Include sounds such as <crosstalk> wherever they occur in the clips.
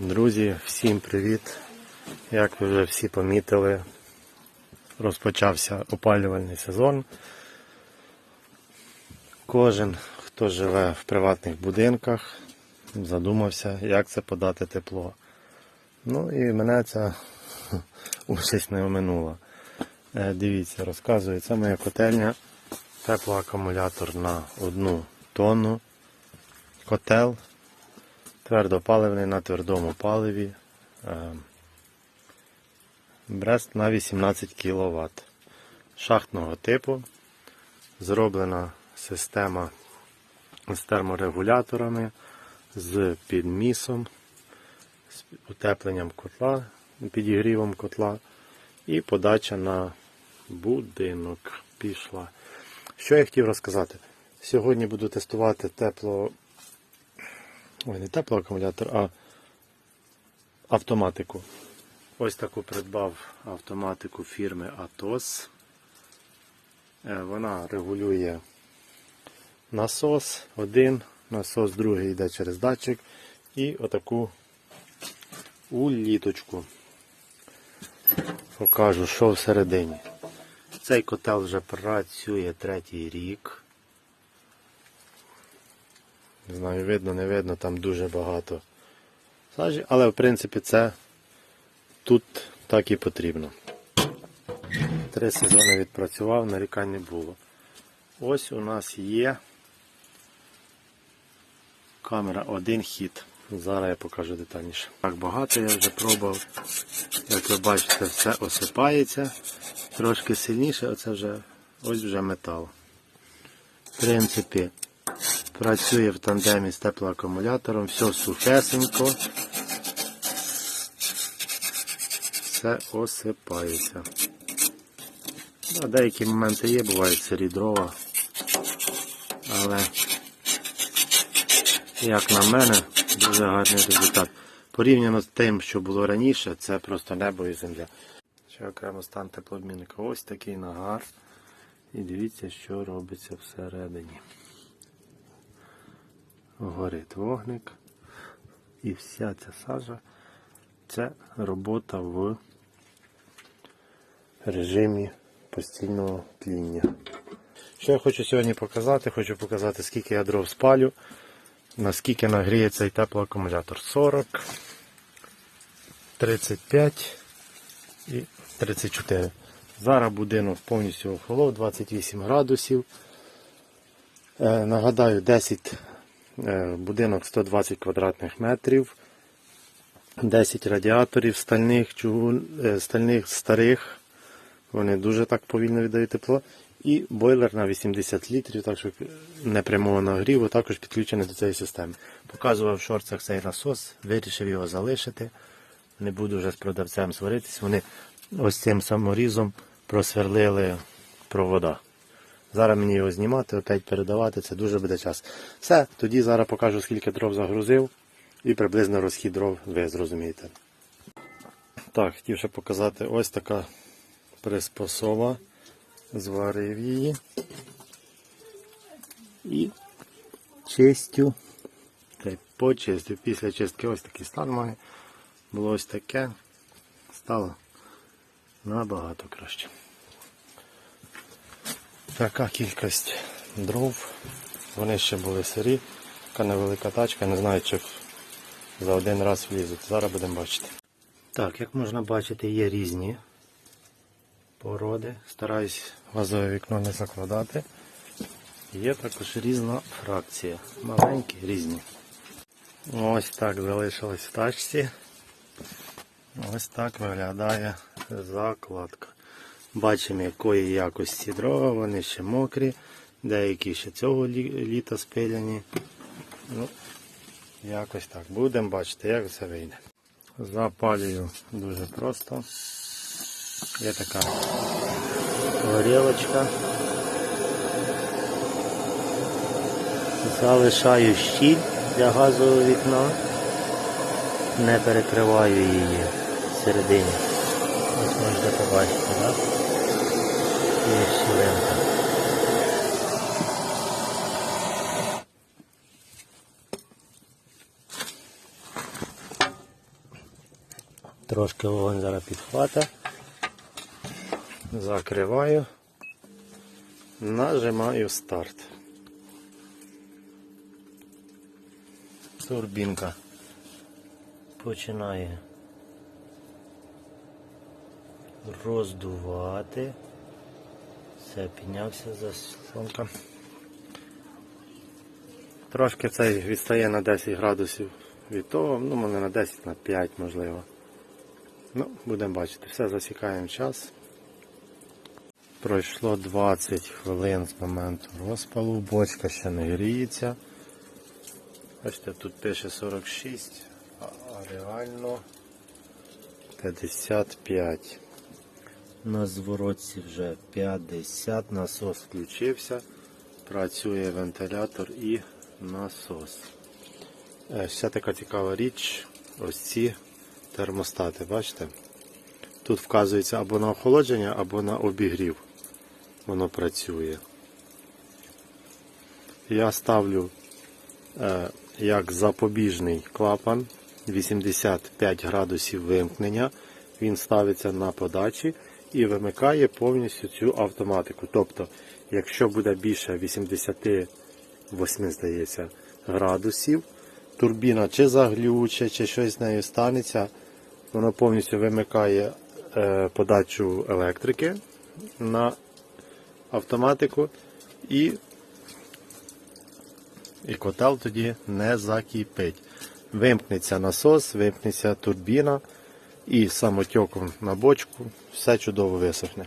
Друзі, всім привіт! Як ви вже всі помітили, розпочався опалювальний сезон. Кожен, хто живе в приватних будинках, задумався, як це подати тепло. Ну і мене ця <laughs> участь не оминула. Е, Дивіться, розказую, це моя котельня, теплоакумулятор на одну тонну, котел твердопаливний на твердому паливі. Е, Брест на 18 кВт. Шахтного типу. Зроблена система з терморегуляторами, з підмісом, з утепленням котла, підігрівом котла і подача на будинок пішла. Що я хотів розказати? Сьогодні буду тестувати тепло Ой, не теплоакумулятор, а автоматику. Ось таку придбав автоматику фірми Atos. Е, Вона регулює насос один, насос другий йде через датчик і отаку уліточку. Покажу, що всередині. Цей котел вже працює третій рік. Не знаю, видно, не видно, там дуже багато сажі, але в принципі це тут так і потрібно. Три сезони відпрацював, нарікань не було. Ось у нас є камера один хід. Зараз я покажу детальніше. Так багато я вже пробував. Як ви бачите, все осипається. Трошки сильніше, оце вже ось вже метал. В принципі, Працює в тандемі з теплоакумулятором, все сухесенько. Все осипається. Да, деякі моменти є, бувають сирі дрова. Але, як на мене, дуже гарний результат. Порівняно з тим, що було раніше, це просто небо і земля. Ще окремо стан теплообмінника. Ось такий нагар. І дивіться, що робиться всередині горить вогник. І вся ця сажа це робота в режимі постійного тління. Що я хочу сьогодні показати? Хочу показати, скільки я дров спалю, наскільки нагріє цей теплоакумулятор. 40, 35 і 34. Зараз будинок повністю охолов, 28 градусів. Е, нагадаю, 10 Е, Будинок 120 квадратних метрів, 10 радіаторів стальних, чугун, е, стальних старих. Вони дуже так повільно віддають тепло. І бойлер на 80 літрів, так що непрямого нагріву, також підключений до цієї системи. Показував в шорцах цей насос, вирішив його залишити. Не буду вже з продавцем сваритись. Вони ось цим саморізом просверлили провода. Зараз мені його знімати, опять передавати, це дуже буде час. Все, тоді зараз покажу, скільки дров загрузив і приблизно розхід дров, ви зрозумієте. Так, хотів ще показати ось така приспособа. Зварив її. І чистю. Почистю. Після чистки ось такий стан має. Було ось таке. Стало набагато краще. Така кількість дров. Вони ще були сирі. Така невелика тачка, не знаю, чи за один раз влізуть. Зараз будемо бачити. Так, як можна бачити, є різні породи. Стараюсь газове вікно не закладати. Є також різна фракція. Маленькі, різні. Ось так залишилось в тачці. Ось так виглядає закладка. Бачимо, якої якості дрова, вони ще мокрі, деякі ще цього літа спиляні. Ну, Якось так. Будемо бачити, як це вийде. Запалюю дуже просто. Є така горілочка. Залишаю щіль для газового вікна, не перекриваю її всередині. Ось можете побачити, так? Є. Трошки вогонь зараз підхвата. Закриваю. Нажимаю старт. Турбінка починає роздувати. Все, піднявся заслонка. Трошки цей відстає на 10 градусів від того, ну може на 10, на 5 можливо. Ну, будемо бачити. Все, засікаємо час. Пройшло 20 хвилин з моменту розпалу, бочка ще не гріється. Бачите, тут пише 46, а а реально 55. На зворотці вже 50, насос включився, працює вентилятор і насос. Ще така цікава річ, ось ці термостати, бачите? Тут вказується або на охолодження, або на обігрів. Воно працює. Я ставлю е, як запобіжний клапан 85 градусів вимкнення. Він ставиться на подачі і вимикає повністю цю автоматику. Тобто, якщо буде більше 88, здається, градусів, турбіна чи заглюче, чи щось з нею станеться, воно повністю вимикає е, подачу електрики на автоматику і, і котел тоді не закипить. Вимкнеться насос, вимкнеться турбіна і самотьоком на бочку все чудово висохне.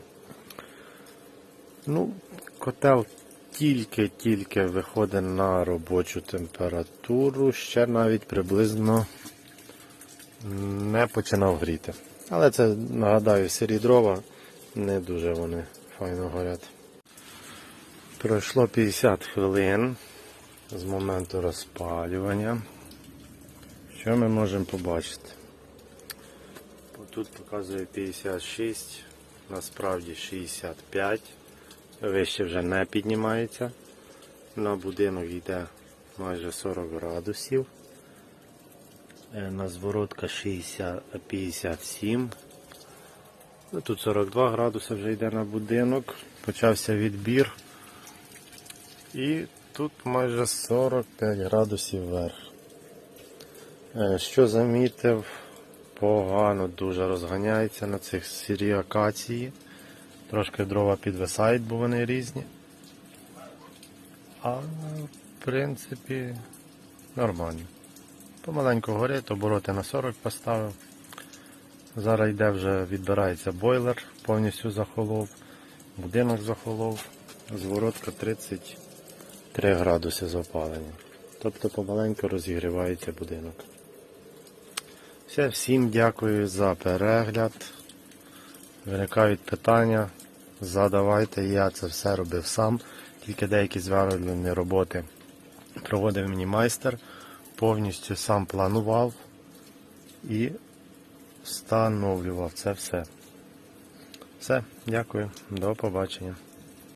Ну, котел тільки-тільки виходить на робочу температуру, ще навіть приблизно не починав гріти. Але це, нагадаю, сирі дрова, не дуже вони файно горять. Пройшло 50 хвилин з моменту розпалювання. Що ми можемо побачити? Тут показує 56, насправді 65. Вище вже не піднімається. На будинок йде майже 40 градусів. Е, На зворотка 60, 57. Ну, Тут 42 градуси вже йде на будинок. Почався відбір. І тут майже 45 градусів вверх. Е, Що замітив, погано дуже розганяється на цих сірі акації. Трошки дрова підвисають, бо вони різні. А в принципі нормально. Помаленьку горить, обороти на 40 поставив. Зараз йде вже відбирається бойлер, повністю захолов, будинок захолов, зворотка 33 градуси з опаленням. Тобто помаленьку розігрівається будинок. Все, всім дякую за перегляд. Виникають питання, задавайте, я це все робив сам, тільки деякі зварювальні роботи проводив мені майстер, повністю сам планував і встановлював це все. Все, дякую, до побачення.